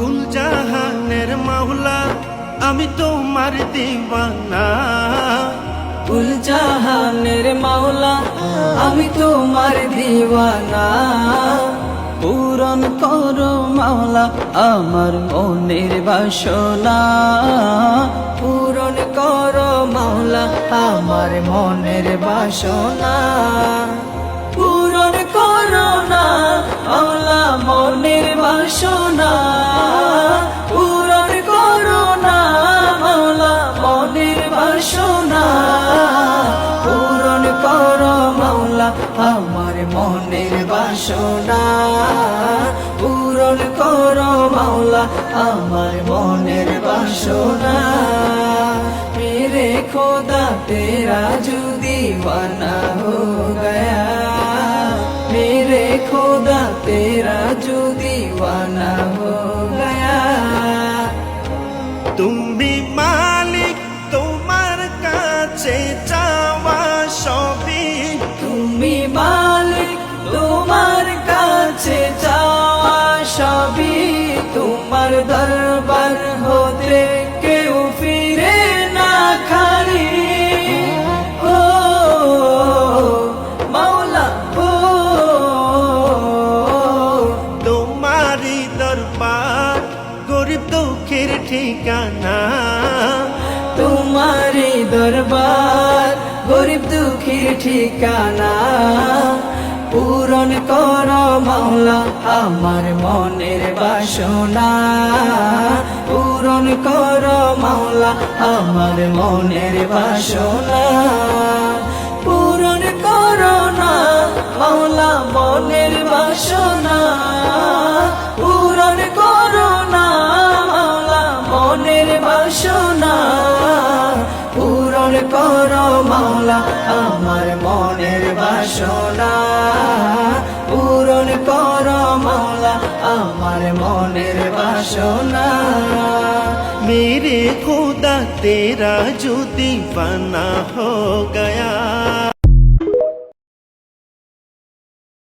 কুল জাহানের মাওলা, আমি তোমার দিওয়ানা। কুল জাহানের মাওলা, আমি তোমার দিওয়ানা। পূরণ করো মাওলা আমার মনের বাসনা। পূরণ করো মাওলা আমার মনের বাসনা। পূরণ করো না আমার মনের বাসনা। পূরণ কর মাওলা, আমার মনের বাসনা। মেরে খোদা তেরা যদি বানা হো গয়া মেরে খোদা তেরা যদি বানা হো সবই তোমার দরবার হতে কেউ ফিরে না খালি। ও মাওলা ও তোমারই দরবার গরিব দুঃখের ঠিকানা। তোমারি দরবার গরিব দুঃখীর ঠিকানা। পূরণ কর মাওলা আমার মনের বাসনা। পূরণ কর মাওলা আমার মনের বাসনা। পূরণ কর না মাওলা মনের বাসনা। পূরণ কর না মাওলা মনের বাসনা। পূরণ কর মাওলা আমার মনের বাসনা। মালা আমার মনের বাসনা। মেরে খুদা তেরা যদি বানা হো গয়া।